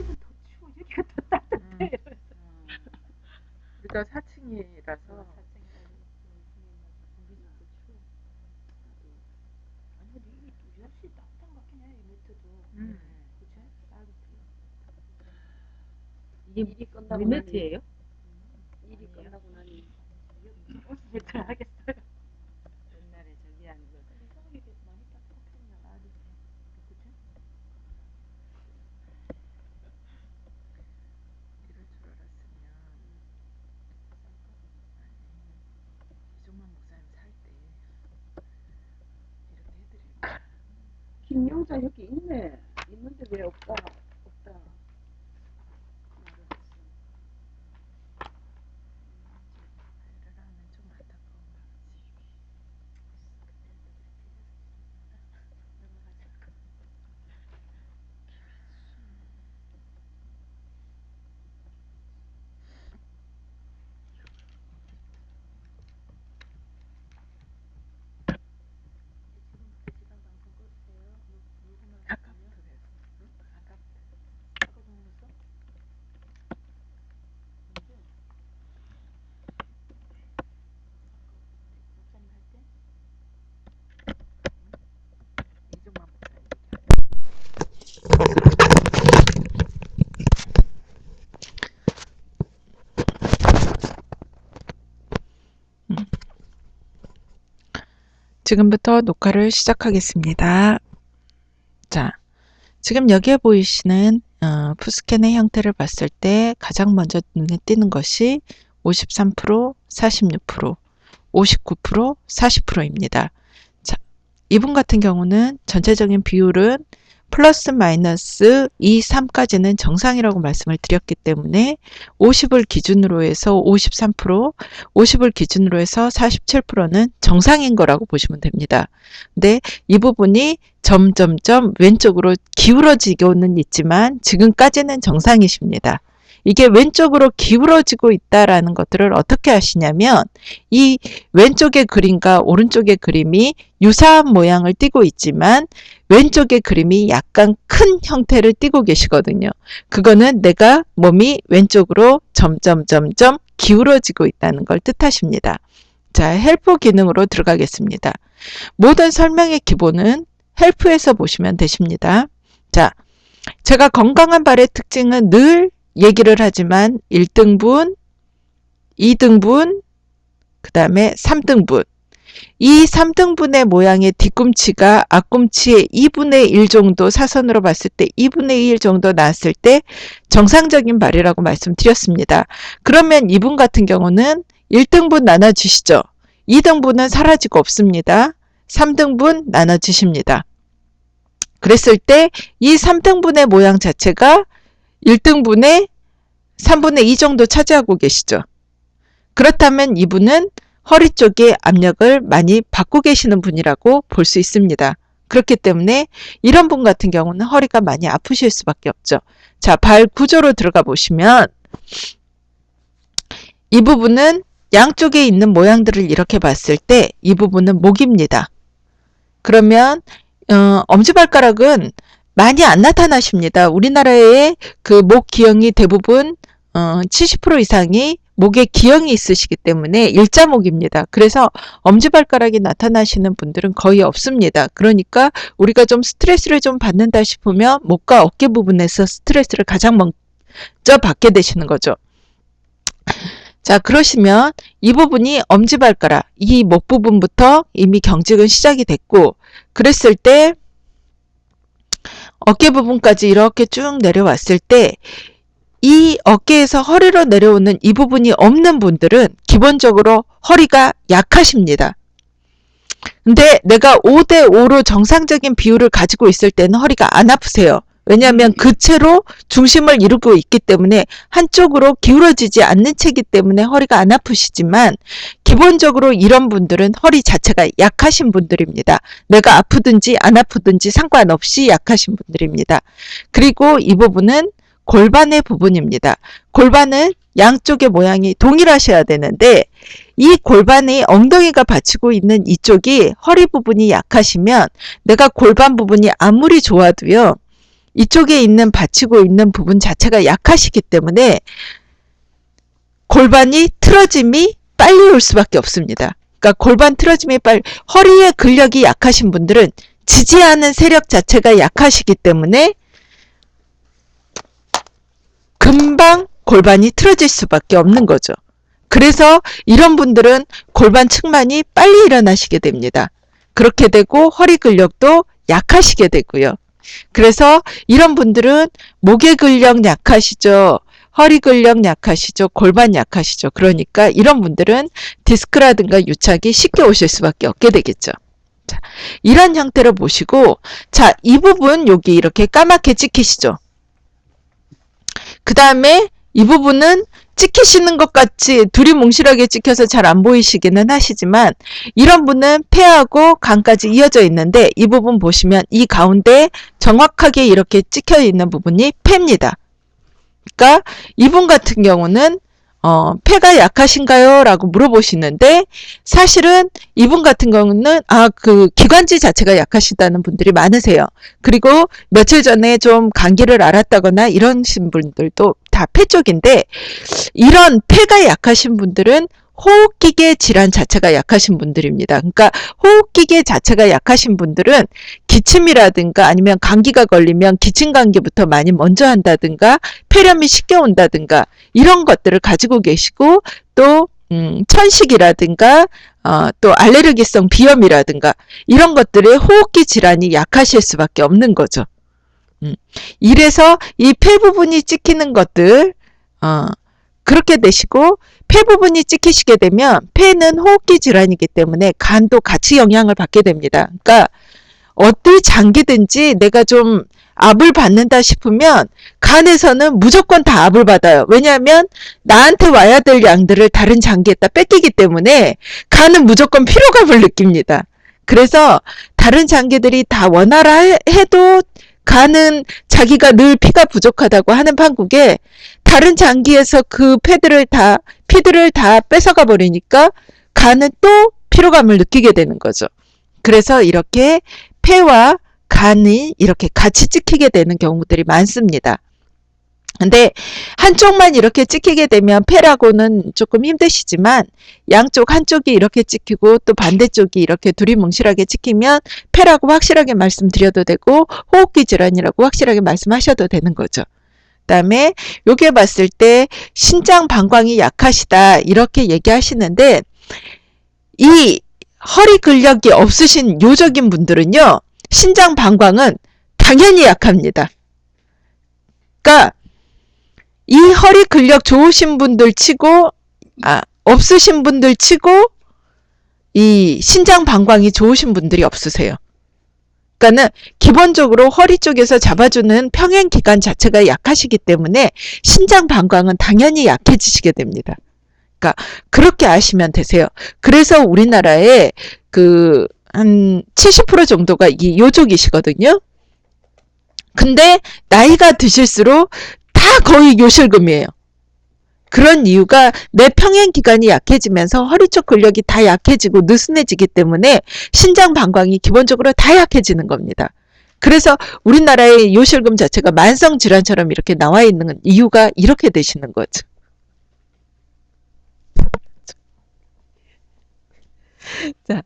집은 더 추워 여기가 더 따뜻해. 음. 우리가 4층이라서 아니 근데 이게 역시 따뜻한 것 같긴 해이 매트도. 음. 그치? 따뜻해. 이게 일이 끝나고? 일이 끝나고 나니 옷 매트를 하겠어요. 옛날에 저기 앉아 이상하게 이게 많이 따뜻했나 따뜻해. 그치? 이럴 줄 알았으면 아니 이종만 목사님 살 때 이렇게 해드릴 거야. 김영자 여기 있네. 있는데 왜 없다 이래라 하면 좀 안타까운 마음이지. 지금 그 시간 방송 꺼주세요. 누구만 아까부터 그랬어. 응? 아까부터. 아까 보냈어? 언제? 목사님 할 때? 이종만 목사님 얘기하는 지금부터 녹화를 시작하겠습니다. 자, 지금 여기에 보이시는 어, 푸스캔의 형태를 봤을 때 가장 먼저 눈에 띄는 것이 53%, 46%, 59%, 40%입니다. 자, 이분 같은 경우는 전체적인 비율은 플러스 마이너스 2, 3까지는 정상이라고 말씀을 드렸기 때문에 50을 기준으로 해서 53%, 50을 기준으로 해서 47%는 정상인 거라고 보시면 됩니다. 근데 이 부분이 점점점 왼쪽으로 기울어지고는 있지만 지금까지는 정상이십니다. 이게 왼쪽으로 기울어지고 있다라는 것들을 어떻게 하시냐면 이 왼쪽의 그림과 오른쪽의 그림이 유사한 모양을 띠고 있지만 왼쪽의 그림이 약간 큰 형태를 띠고 계시거든요. 그거는 내가 몸이 왼쪽으로 점점 점점 기울어지고 있다는 걸 뜻하십니다. 자, 헬프 기능으로 들어가겠습니다. 모든 설명의 기본은 헬프에서 보시면 되십니다. 자, 제가 건강한 발의 특징은 늘 얘기를 하지만 1등분, 2등분, 그 다음에 3등분. 이 3등분의 모양의 뒤꿈치가 앞꿈치의 2분의 1 정도 사선으로 봤을 때 2분의 1 정도 나왔을 때 정상적인 발이라고 말씀드렸습니다. 그러면 이분 같은 경우는 1등분 나눠주시죠. 2등분은 사라지고 없습니다. 3등분 나눠주십니다. 그랬을 때 이 3등분의 모양 자체가 1등분의 3분의 2 정도 차지하고 계시죠. 그렇다면 이분은 허리 쪽에 압력을 많이 받고 계시는 분이라고 볼 수 있습니다. 그렇기 때문에 이런 분 같은 경우는 허리가 많이 아프실 수밖에 없죠. 자, 발 구조로 들어가 보시면 이 부분은 양쪽에 있는 모양들을 이렇게 봤을 때 이 부분은 목입니다. 그러면 어, 엄지발가락은 많이 안 나타나십니다. 우리나라의 그 목 기형이 대부분 어, 70% 이상이 목에 기형이 있으시기 때문에 일자목입니다. 그래서 엄지발가락이 나타나시는 분들은 거의 없습니다. 그러니까 우리가 좀 스트레스를 좀 받는다 싶으면 목과 어깨 부분에서 스트레스를 가장 먼저 받게 되시는 거죠. 자, 그러시면 이 부분이 엄지발가락, 이 목 부분부터 이미 경직은 시작이 됐고, 그랬을 때 어깨 부분까지 이렇게 쭉 내려왔을 때 이 어깨에서 허리로 내려오는 이 부분이 없는 분들은 기본적으로 허리가 약하십니다. 근데 내가 5대5로 정상적인 비율을 가지고 있을 때는 허리가 안 아프세요. 왜냐하면 그 채로 중심을 이루고 있기 때문에 한쪽으로 기울어지지 않는 채이기 때문에 허리가 안 아프시지만 기본적으로 이런 분들은 허리 자체가 약하신 분들입니다. 내가 아프든지 안 아프든지 상관없이 약하신 분들입니다. 그리고 이 부분은 골반의 부분입니다. 골반은 양쪽의 모양이 동일하셔야 되는데 이 골반이 엉덩이가 받치고 있는 이쪽이 허리 부분이 약하시면 내가 골반 부분이 아무리 좋아도요. 이쪽에 있는 받치고 있는 부분 자체가 약하시기 때문에 골반이 틀어짐이 빨리 올 수밖에 없습니다. 그러니까 골반 틀어짐이 빨리 허리의 근력이 약하신 분들은 지지하는 세력 자체가 약하시기 때문에 금방 골반이 틀어질 수밖에 없는 거죠. 그래서 이런 분들은 골반 측만이 빨리 일어나시게 됩니다. 그렇게 되고 허리 근력도 약하시게 되고요. 그래서 이런 분들은 목의 근력 약하시죠. 허리 근력 약하시죠. 골반 약하시죠. 그러니까 이런 분들은 디스크라든가 유착이 쉽게 오실 수밖에 없게 되겠죠. 자, 이런 형태로 보시고 자, 이 부분 여기 이렇게 까맣게 찍히시죠. 그 다음에 이 부분은 찍히시는 것 같이 둘이 몽실하게 찍혀서 잘 안 보이시기는 하시지만 이런 분은 폐하고 간까지 이어져 있는데 이 부분 보시면 이 가운데 정확하게 이렇게 찍혀 있는 부분이 폐입니다. 그러니까 이분 같은 경우는 어, 폐가 약하신가요? 라고 물어보시는데 사실은 이분 같은 경우는 아, 그 기관지 자체가 약하시다는 분들이 많으세요. 그리고 며칠 전에 좀 감기를 앓았다거나 이러신 분들도 다 폐 쪽인데 이런 폐가 약하신 분들은 호흡기계 질환 자체가 약하신 분들입니다. 그러니까 호흡기계 자체가 약하신 분들은 기침이라든가 아니면 감기가 걸리면 기침 감기부터 많이 먼저 한다든가 폐렴이 쉽게 온다든가 이런 것들을 가지고 계시고 또 음, 천식이라든가 어, 또 알레르기성 비염이라든가 이런 것들의 호흡기 질환이 약하실 수밖에 없는 거죠. 음, 이래서 이 폐 부분이 찍히는 것들 어, 그렇게 되시고 폐 부분이 찍히시게 되면 폐는 호흡기 질환이기 때문에 간도 같이 영향을 받게 됩니다. 그러니까 어떤 장기든지 내가 좀 압을 받는다 싶으면 간에서는 무조건 다 압을 받아요. 왜냐하면 나한테 와야 될 양들을 다른 장기에다 뺏기기 때문에 간은 무조건 피로감을 느낍니다. 그래서 다른 장기들이 다 원활하 해도 간은 자기가 늘 피가 부족하다고 하는 판국에 다른 장기에서 그 패들을 다 피들을 다 뺏어가 버리니까 간은 또 피로감을 느끼게 되는 거죠. 그래서 이렇게 폐와 간이 이렇게 같이 찍히게 되는 경우들이 많습니다. 근데 한쪽만 이렇게 찍히게 되면 폐라고는 조금 힘드시지만 양쪽 한쪽이 이렇게 찍히고 또 반대쪽이 이렇게 두리뭉실하게 찍히면 폐라고 확실하게 말씀드려도 되고 호흡기 질환이라고 확실하게 말씀하셔도 되는 거죠. 그다음에 요게 봤을 때 신장 방광이 약하시다 이렇게 얘기하시는데 이 허리 근력이 없으신 요적인 분들은요 신장 방광은 당연히 약합니다. 그러니까 이 허리 근력 좋으신 분들 치고 아 없으신 분들 치고 이 신장 방광이 좋으신 분들이 없으세요. 그러니까는 기본적으로 허리 쪽에서 잡아주는 평행 기관 자체가 약하시기 때문에 신장 방광은 당연히 약해지시게 됩니다. 그러니까 그렇게 아시면 되세요. 그래서 우리나라에 그 한 70% 정도가 이 요족이시거든요. 근데 나이가 드실수록 다 거의 요실금이에요. 그런 이유가 내 평행 기관이 약해지면서 허리 쪽 근력이 다 약해지고 느슨해지기 때문에 신장 방광이 기본적으로 다 약해지는 겁니다. 그래서 우리나라의 요실금 자체가 만성 질환처럼 이렇게 나와 있는 이유가 이렇게 되시는 거죠. 자,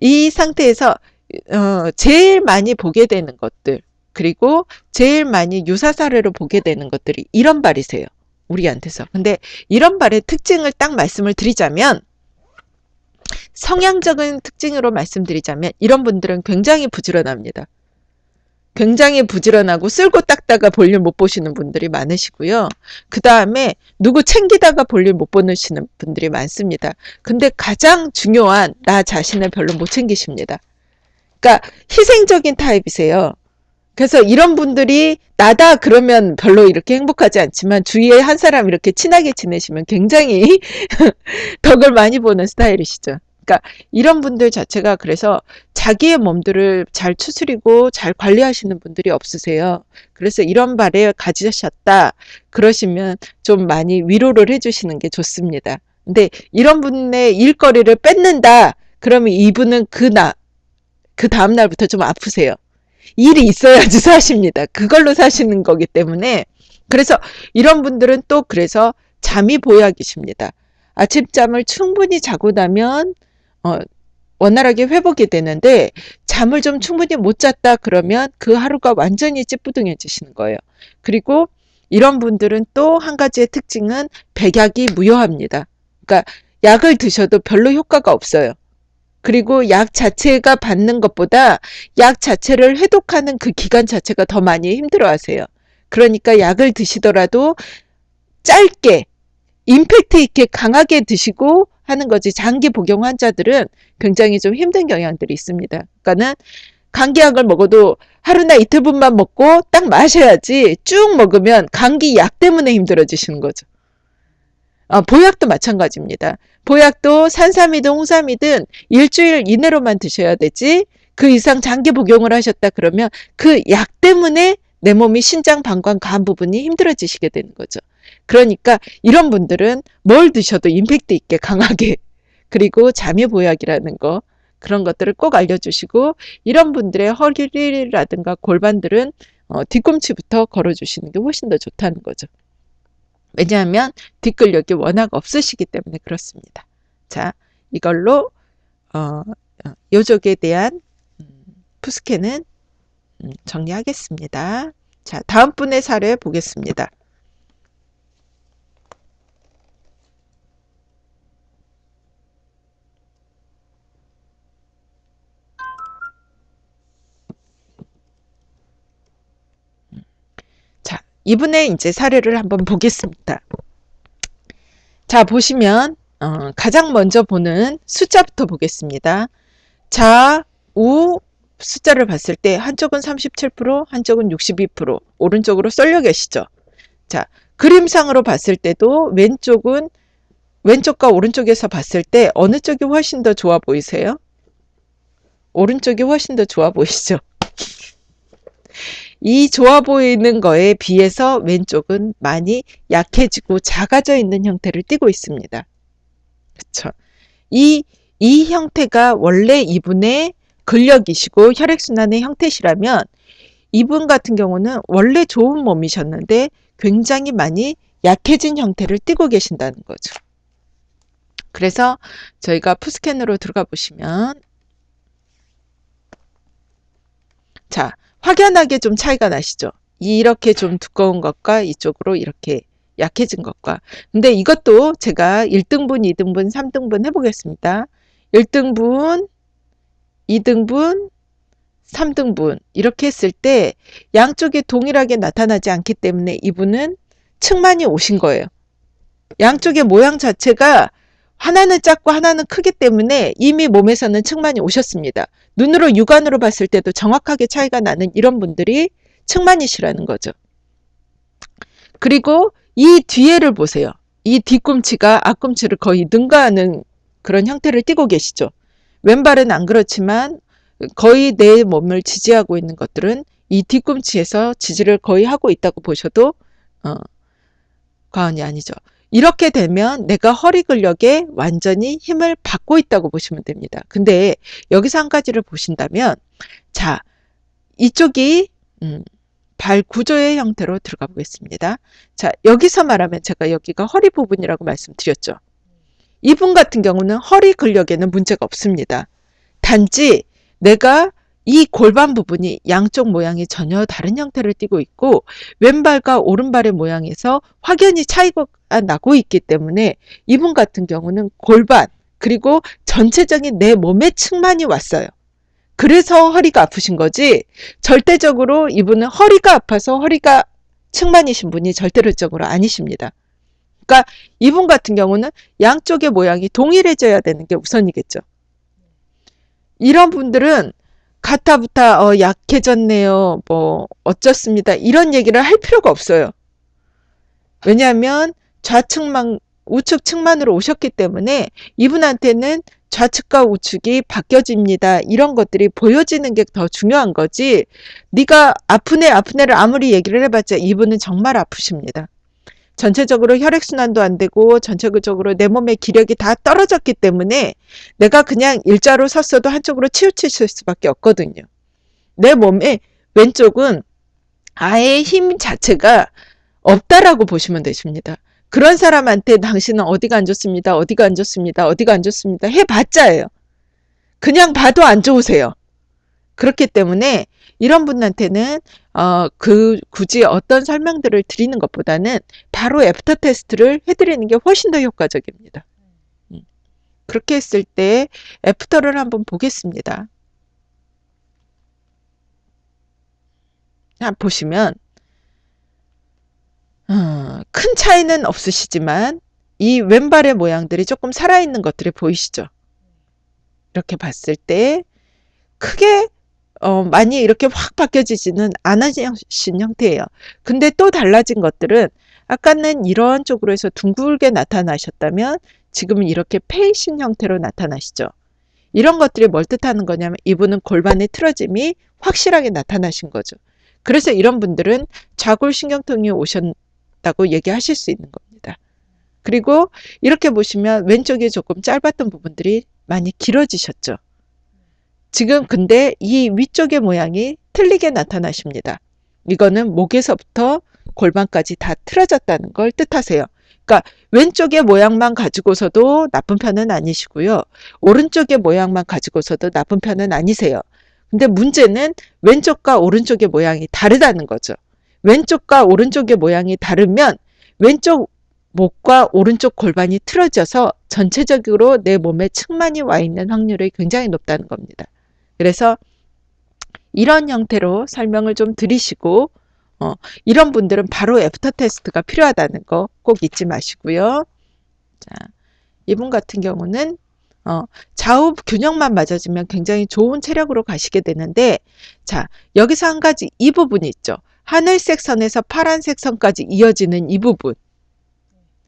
이 상태에서 어, 제일 많이 보게 되는 것들 그리고 제일 많이 유사 사례로 보게 되는 것들이 이런 발이세요. 우리한테서. 근데 이런 발의 특징을 딱 말씀을 드리자면 성향적인 특징으로 말씀드리자면 이런 분들은 굉장히 부지런합니다. 굉장히 부지런하고 쓸고 닦다가 볼일 못 보시는 분들이 많으시고요. 그 다음에 누구 챙기다가 볼일 못 보시는 분들이 많습니다. 근데 가장 중요한 나 자신을 별로 못 챙기십니다. 그러니까 희생적인 타입이세요. 그래서 이런 분들이 나다 그러면 별로 이렇게 행복하지 않지만 주위에 한 사람 이렇게 친하게 지내시면 굉장히 덕을 많이 보는 스타일이시죠. 그러니까 이런 분들 자체가 그래서 자기의 몸들을 잘 추스리고 잘 관리하시는 분들이 없으세요. 그래서 이런 발에 가지셨다 그러시면 좀 많이 위로를 해주시는 게 좋습니다. 근데 이런 분의 일거리를 뺏는다 그러면 이분은 그나 그 다음 날부터 좀 아프세요. 일이 있어야지 사십니다. 그걸로 사시는 거기 때문에 그래서 이런 분들은 또 그래서 잠이 보약이십니다. 아침잠을 충분히 자고 나면 어, 원활하게 회복이 되는데 잠을 좀 충분히 못 잤다 그러면 그 하루가 완전히 찌뿌둥해지시는 거예요. 그리고 이런 분들은 또 한 가지의 특징은 백약이 무효합니다. 그러니까 약을 드셔도 별로 효과가 없어요. 그리고 약 자체가 받는 것보다 약 자체를 해독하는 그 기간 자체가 더 많이 힘들어 하세요. 그러니까 약을 드시더라도 짧게 임팩트 있게 강하게 드시고 하는 거지 장기 복용 환자들은 굉장히 좀 힘든 경향들이 있습니다. 그러니까는 감기약을 먹어도 하루나 이틀분만 먹고 딱 마셔야지 쭉 먹으면 감기 약 때문에 힘들어지시는 거죠. 아, 보약도 마찬가지입니다. 보약도 산삼이든 홍삼이든 일주일 이내로만 드셔야 되지 그 이상 장기 복용을 하셨다 그러면 그 약 때문에 내 몸이 신장, 방광, 간 부분이 힘들어지시게 되는 거죠. 그러니까 이런 분들은 뭘 드셔도 임팩트 있게 강하게 그리고 잠의 보약이라는 거 그런 것들을 꼭 알려주시고 이런 분들의 허리라든가 골반들은 어, 뒤꿈치부터 걸어주시는 게 훨씬 더 좋다는 거죠. 왜냐하면 뒷근력이 워낙 없으시기 때문에 그렇습니다. 자, 이걸로 어, 어, 요족에 대한 음, 푸스케는 음, 정리하겠습니다. 자, 다음 분의 사례 보겠습니다. 자, 이분의 이제 사례를 한번 보겠습니다. 자, 보시면 어, 가장 먼저 보는 숫자부터 보겠습니다. 자, 우 숫자를 봤을 때 한쪽은 37%, 한쪽은 62%, 오른쪽으로 쏠려 계시죠. 자, 그림상으로 봤을 때도 왼쪽은 왼쪽과 오른쪽에서 봤을 때 어느 쪽이 훨씬 더 좋아 보이세요? 오른쪽이 훨씬 더 좋아 보이시죠? 이 좋아 보이는 거에 비해서 왼쪽은 많이 약해지고 작아져 있는 형태를 띠고 있습니다. 그쵸? 이, 이 형태가 원래 이분의 근력이시고 혈액순환의 형태시라면 이분 같은 경우는 원래 좋은 몸이셨는데 굉장히 많이 약해진 형태를 띠고 계신다는 거죠. 그래서 저희가 푸스캔으로 들어가 보시면 자, 확연하게 좀 차이가 나시죠? 이렇게 좀 두꺼운 것과 이쪽으로 이렇게 약해진 것과. 근데 이것도 제가 1등분, 2등분, 3등분 해보겠습니다. 1등분, 2등분, 3등분 이렇게 했을 때 양쪽이 동일하게 나타나지 않기 때문에 이분은 층만이 오신 거예요. 양쪽의 모양 자체가 하나는 작고 하나는 크기 때문에 이미 몸에서는 층만이 오셨습니다. 눈으로 육안으로 봤을 때도 정확하게 차이가 나는 이런 분들이 층만이시라는 거죠. 그리고 이 뒤에를 보세요. 이 뒤꿈치가 앞꿈치를 거의 능가하는 그런 형태를 띠고 계시죠. 왼발은 안 그렇지만 거의 내 몸을 지지하고 있는 것들은 이 뒤꿈치에서 지지를 거의 하고 있다고 보셔도 어, 과언이 아니죠. 이렇게 되면 내가 허리 근력에 완전히 힘을 받고 있다고 보시면 됩니다. 근데 여기서 한 가지를 보신다면 자 이쪽이 음, 발 구조의 형태로 들어가 보겠습니다. 자 여기서 말하면 제가 여기가 허리 부분이라고 말씀드렸죠. 이분 같은 경우는 허리 근력에는 문제가 없습니다. 단지 내가 이 골반 부분이 양쪽 모양이 전혀 다른 형태를 띠고 있고 왼발과 오른발의 모양에서 확연히 차이가 나고 있기 때문에 이분 같은 경우는 골반 그리고 전체적인 내 몸의 측만이 왔어요. 그래서 허리가 아프신 거지 절대적으로 이분은 허리가 아파서 허리가 측만이신 분이 절대적으로 아니십니다. 그러니까 이분 같은 경우는 양쪽의 모양이 동일해져야 되는 게 우선이겠죠. 이런 분들은 가타부타 어, 약해졌네요. 뭐 어쩌습니다. 이런 얘기를 할 필요가 없어요. 왜냐하면 좌측만 우측 측만으로 오셨기 때문에 이분한테는 좌측과 우측이 바뀌어집니다. 이런 것들이 보여지는 게 더 중요한 거지. 네가 아프네 아프네를 아무리 얘기를 해봤자 이분은 정말 아프십니다. 전체적으로 혈액순환도 안 되고 전체적으로 내 몸의 기력이 다 떨어졌기 때문에 내가 그냥 일자로 섰어도 한쪽으로 치우칠 수밖에 없거든요. 내 몸에 왼쪽은 아예 힘 자체가 없다라고 보시면 되십니다. 그런 사람한테 당신은 어디가 안 좋습니다. 어디가 안 좋습니다. 어디가 안 좋습니다. 해봤자예요. 그냥 봐도 안 좋으세요. 그렇기 때문에 이런 분한테는 어, 그 굳이 어떤 설명들을 드리는 것보다는 바로 애프터 테스트를 해드리는 게 훨씬 더 효과적입니다. 음. 그렇게 했을 때 애프터를 한번 보겠습니다. 자, 보시면 어, 큰 차이는 없으시지만 이 왼발의 모양들이 조금 살아있는 것들이 보이시죠? 이렇게 봤을 때 크게 어, 많이 이렇게 확 바뀌어지지는 않으신 형태예요. 근데 또 달라진 것들은 아까는 이런 쪽으로 해서 둥글게 나타나셨다면 지금은 이렇게 페이신 형태로 나타나시죠. 이런 것들이 뭘 뜻하는 거냐면 이분은 골반의 틀어짐이 확실하게 나타나신 거죠. 그래서 이런 분들은 좌골신경통이 오셨다고 얘기하실 수 있는 겁니다. 그리고 이렇게 보시면 왼쪽에 조금 짧았던 부분들이 많이 길어지셨죠. 지금 근데 이 위쪽의 모양이 틀리게 나타나십니다. 이거는 목에서부터 골반까지 다 틀어졌다는 걸 뜻하세요. 그러니까 왼쪽의 모양만 가지고서도 나쁜 편은 아니시고요. 오른쪽의 모양만 가지고서도 나쁜 편은 아니세요. 근데 문제는 왼쪽과 오른쪽의 모양이 다르다는 거죠. 왼쪽과 오른쪽의 모양이 다르면 왼쪽 목과 오른쪽 골반이 틀어져서 전체적으로 내 몸에 측만이 와 있는 확률이 굉장히 높다는 겁니다. 그래서 이런 형태로 설명을 좀 드리시고 어, 이런 분들은 바로 애프터 테스트가 필요하다는 거 꼭 잊지 마시고요. 자, 이분 같은 경우는 어, 좌우 균형만 맞아주면 굉장히 좋은 체력으로 가시게 되는데 자 여기서 한 가지 이 부분이 있죠. 하늘색 선에서 파란색 선까지 이어지는 이 부분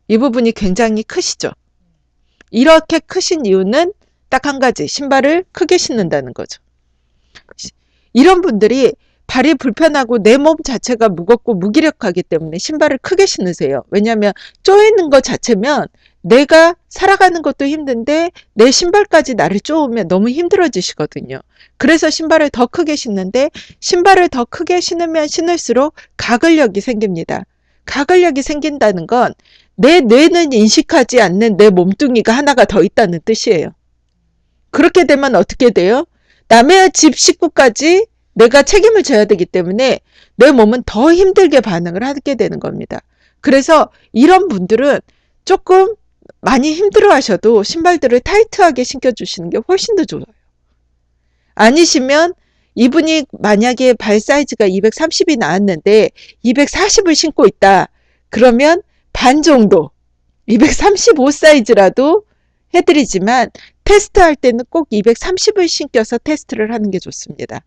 이 부분이 굉장히 크시죠. 이렇게 크신 이유는 딱 한 가지 신발을 크게 신는다는 거죠. 이런 분들이 발이 불편하고 내 몸 자체가 무겁고 무기력하기 때문에 신발을 크게 신으세요. 왜냐하면 쪼이는 것 자체면 내가 살아가는 것도 힘든데 내 신발까지 나를 쪼으면 너무 힘들어지시거든요. 그래서 신발을 더 크게 신는데 신발을 더 크게 신으면 신을수록 가글력이 생깁니다. 가글력이 생긴다는 건 내 뇌는 인식하지 않는 내 몸뚱이가 하나가 더 있다는 뜻이에요. 그렇게 되면 어떻게 돼요? 남의 집 식구까지 내가 책임을 져야 되기 때문에 내 몸은 더 힘들게 반응을 하게 되는 겁니다. 그래서 이런 분들은 조금 많이 힘들어 하셔도 신발들을 타이트하게 신겨주시는 게 훨씬 더 좋아요. 아니시면 이분이 만약에 발 사이즈가 230이 나왔는데 240을 신고 있다. 그러면 반 정도 235 사이즈라도 해드리지만 테스트할 때는 꼭 230을 신겨서 테스트를 하는 게 좋습니다.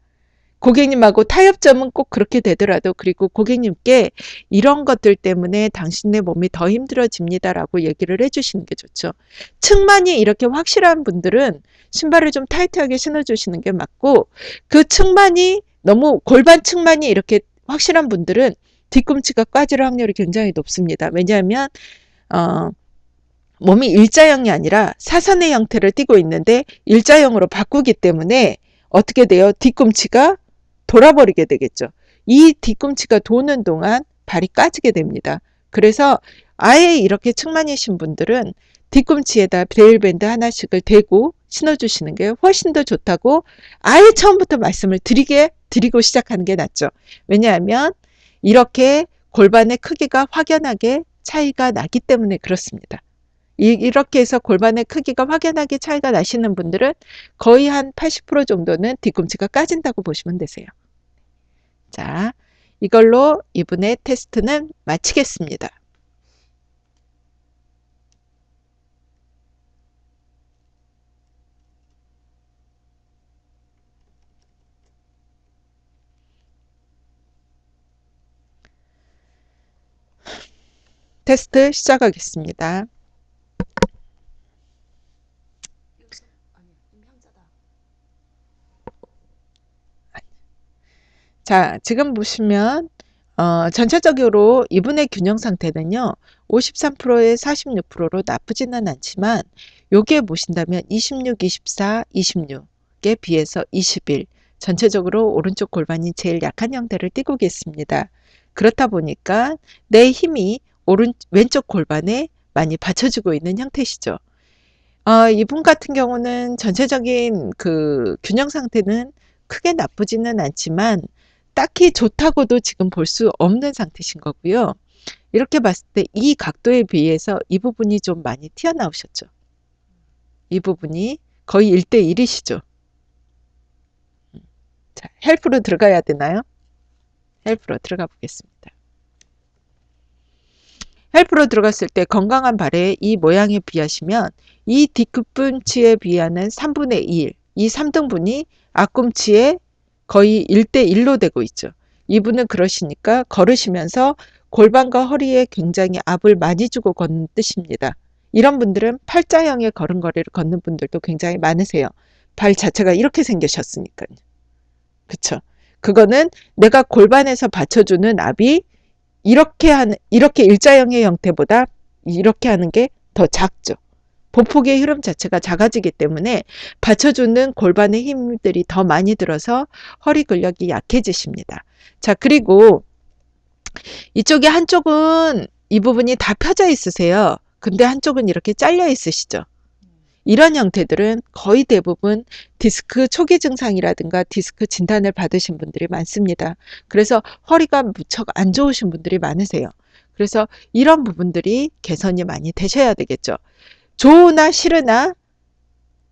고객님하고 타협점은 꼭 그렇게 되더라도 그리고 고객님께 이런 것들 때문에 당신의 몸이 더 힘들어집니다라고 얘기를 해주시는 게 좋죠. 측만이 이렇게 확실한 분들은 신발을 좀 타이트하게 신어주시는 게 맞고 그 측만이 너무 골반 측만이 이렇게 확실한 분들은 뒤꿈치가 까질 확률이 굉장히 높습니다. 왜냐하면 어, 몸이 일자형이 아니라 사선의 형태를 띠고 있는데 일자형으로 바꾸기 때문에 어떻게 돼요? 뒤꿈치가 돌아버리게 되겠죠. 이 뒤꿈치가 도는 동안 발이 까지게 됩니다. 그래서 아예 이렇게 측만이신 분들은 뒤꿈치에다 브레일밴드 하나씩을 대고 신어주시는 게 훨씬 더 좋다고 아예 처음부터 말씀을 드리게 드리고 시작하는 게 낫죠. 왜냐하면 이렇게 골반의 크기가 확연하게 차이가 나기 때문에 그렇습니다. 이렇게 해서 골반의 크기가 확연하게 차이가 나시는 분들은 거의 한 80% 정도는 뒤꿈치가 까진다고 보시면 되세요. 자, 이걸로 이분의 테스트는 마치겠습니다. 테스트 시작하겠습니다. 여기서 아니야 임향자다. 자, 지금 보시면 어, 전체적으로 이분의 균형 상태는요. 53%에 46%로 나쁘지는 않지만 여기에 보신다면 26, 24, 26에 비해서 21 전체적으로 오른쪽 골반이 제일 약한 형태를 띠고 계십니다. 그렇다 보니까 내 힘이 오른 왼쪽 골반에 많이 받쳐주고 있는 형태시죠. 어, 이분 같은 경우는 전체적인 그 균형 상태는 크게 나쁘지는 않지만 딱히 좋다고도 지금 볼 수 없는 상태신 거고요. 이렇게 봤을 때 이 각도에 비해서 이 부분이 좀 많이 튀어나오셨죠. 이 부분이 거의 1대1이시죠. 자, 헬프로 들어가야 되나요? 헬프로 들어가 보겠습니다. 헬프로 들어갔을 때 건강한 발의 이 모양에 비하시면 이 뒤꿈치에 비하는 3분의 1, 이 3등분이 앞꿈치에 거의 1대1로 되고 있죠. 이분은 그러시니까 걸으시면서 골반과 허리에 굉장히 압을 많이 주고 걷는 뜻입니다. 이런 분들은 팔자형의 걸음걸이를 걷는 분들도 굉장히 많으세요. 발 자체가 이렇게 생기셨으니까요. 그쵸? 그거는 내가 골반에서 받쳐주는 압이 이렇게 하는, 이렇게 일자형의 형태보다 이렇게 하는 게 더 작죠. 보폭의 흐름 자체가 작아지기 때문에 받쳐주는 골반의 힘들이 더 많이 들어서 허리 근력이 약해지십니다. 자, 그리고 이쪽에 한쪽은 이 부분이 다 펴져 있으세요. 근데 한쪽은 이렇게 잘려 있으시죠. 이런 형태들은 거의 대부분 디스크 초기 증상이라든가 디스크 진단을 받으신 분들이 많습니다. 그래서 허리가 무척 안 좋으신 분들이 많으세요. 그래서 이런 부분들이 개선이 많이 되셔야 되겠죠. 좋으나 싫으나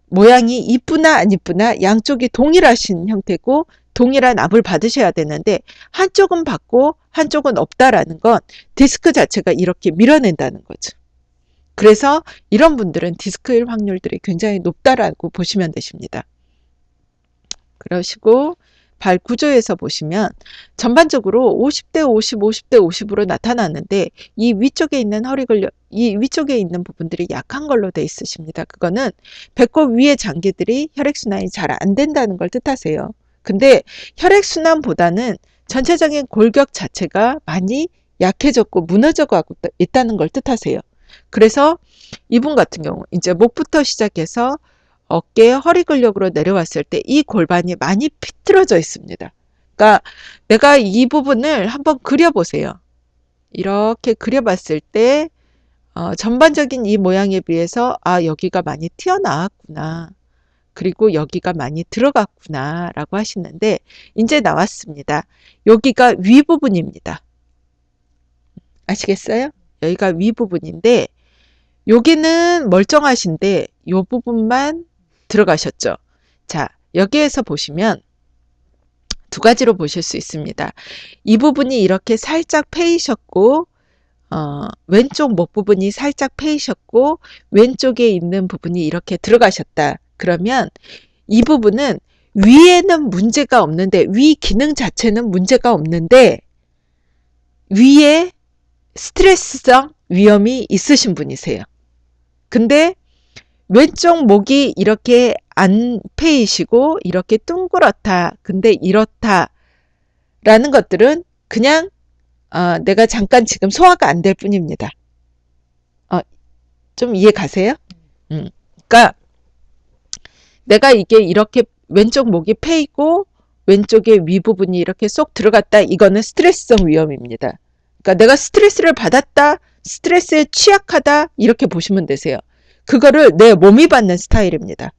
모양이 이쁘나 안 이쁘나 양쪽이 동일하신 형태고 동일한 압을 받으셔야 되는데 한쪽은 받고 한쪽은 없다라는 건 디스크 자체가 이렇게 밀어낸다는 거죠. 그래서 이런 분들은 디스크일 확률들이 굉장히 높다라고 보시면 되십니다. 그러시고 발 구조에서 보시면 전반적으로 50대 50, 50대 50으로 나타나는데 이 위쪽에 있는 허리 근력, 이 위쪽에 있는 부분들이 약한 걸로 돼 있으십니다. 그거는 배꼽 위의 장기들이 혈액순환이 잘 안 된다는 걸 뜻하세요. 근데 혈액순환보다는 전체적인 골격 자체가 많이 약해졌고 무너져 가고 있다는 걸 뜻하세요. 그래서 이분 같은 경우 이제 목부터 시작해서 어깨 허리 근력으로 내려왔을 때 이 골반이 많이 비틀어져 있습니다. 그러니까 내가 이 부분을 한번 그려보세요. 이렇게 그려봤을 때 어, 전반적인 이 모양에 비해서 아 여기가 많이 튀어나왔구나. 그리고 여기가 많이 들어갔구나 라고 하시는데 이제 나왔습니다. 여기가 위 부분입니다. 아시겠어요? 여기가 위 부분인데 여기는 멀쩡하신데 이 부분만 들어가셨죠. 자, 여기에서 보시면 두 가지로 보실 수 있습니다. 이 부분이 이렇게 살짝 패이셨고 어, 왼쪽 목 부분이 살짝 패이셨고 왼쪽에 있는 부분이 이렇게 들어가셨다. 그러면 이 부분은 위에는 문제가 없는데 위 기능 자체는 문제가 없는데 위에 스트레스성 위험이 있으신 분이세요. 근데 왼쪽 목이 이렇게 안 패이시고 이렇게 둥그렇다. 근데 이렇다. 라는 것들은 그냥 어, 내가 잠깐 지금 소화가 안 될 뿐입니다. 어, 좀 이해 가세요? 음. 그러니까 내가 이게 이렇게 왼쪽 목이 패이고 왼쪽에 위 부분이 이렇게 쏙 들어갔다. 이거는 스트레스성 위험입니다. 그러니까 내가 스트레스를 받았다. 스트레스에 취약하다. 이렇게 보시면 되세요. 그거를 내 몸이 받는 스타일입니다.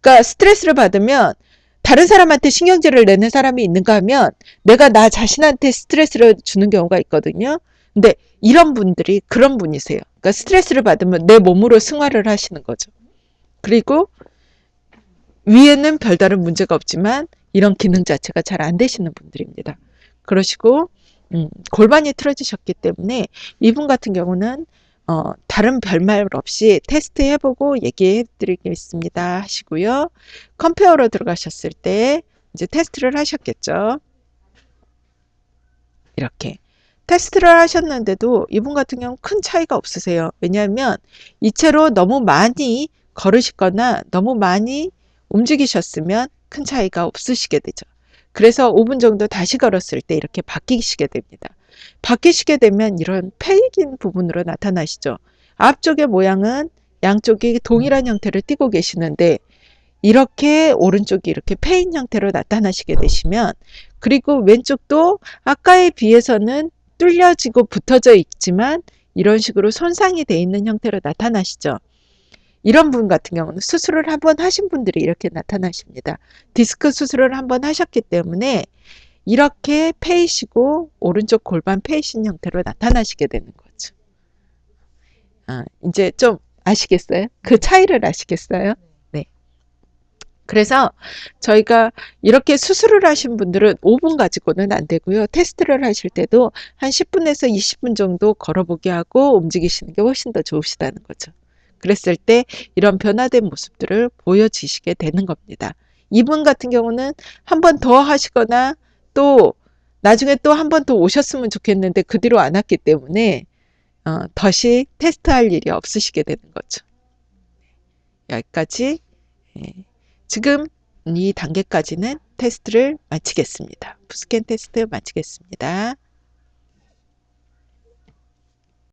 그러니까 스트레스를 받으면 다른 사람한테 신경질을 내는 사람이 있는가 하면 내가 나 자신한테 스트레스를 주는 경우가 있거든요. 근데 이런 분들이 그런 분이세요. 그러니까 스트레스를 받으면 내 몸으로 승화를 하시는 거죠. 그리고 위에는 별다른 문제가 없지만 이런 기능 자체가 잘 안 되시는 분들입니다. 그러시고 음, 골반이 틀어지셨기 때문에 이분 같은 경우는 어, 다른 별말 없이 테스트 해보고 얘기해 드리겠습니다 하시고요. 컴페어로 들어가셨을 때 이제 테스트를 하셨겠죠. 이렇게 테스트를 하셨는데도 이분 같은 경우는 큰 차이가 없으세요. 왜냐하면 이체로 너무 많이 걸으시거나 너무 많이 움직이셨으면 큰 차이가 없으시게 되죠. 그래서 5분 정도 다시 걸었을 때 이렇게 바뀌시게 됩니다. 바뀌시게 되면 이런 패익인 부분으로 나타나시죠. 앞쪽의 모양은 양쪽이 동일한 형태를 띠고 계시는데 이렇게 오른쪽이 이렇게 패인 형태로 나타나시게 되시면 그리고 왼쪽도 아까에 비해서는 뚫려지고 붙어져 있지만 이런 식으로 손상이 돼 있는 형태로 나타나시죠. 이런 분 같은 경우는 수술을 한 번 하신 분들이 이렇게 나타나십니다. 디스크 수술을 한 번 하셨기 때문에 이렇게 패이시고 오른쪽 골반 패이신 형태로 나타나시게 되는 거죠. 아, 이제 좀 아시겠어요? 그 차이를 아시겠어요? 네. 그래서 저희가 이렇게 수술을 하신 분들은 5분 가지고는 안 되고요. 테스트를 하실 때도 한 10분에서 20분 정도 걸어보게 하고 움직이시는 게 훨씬 더 좋으시다는 거죠. 그랬을 때 이런 변화된 모습들을 보여주시게 되는 겁니다. 이분 같은 경우는 한 번 더 하시거나 또 나중에 또 한 번 더 오셨으면 좋겠는데 그 뒤로 안 왔기 때문에 어, 다시 테스트할 일이 없으시게 되는 거죠. 여기까지 예. 지금 이 단계까지는 테스트를 마치겠습니다. 푸스캔 테스트 마치겠습니다.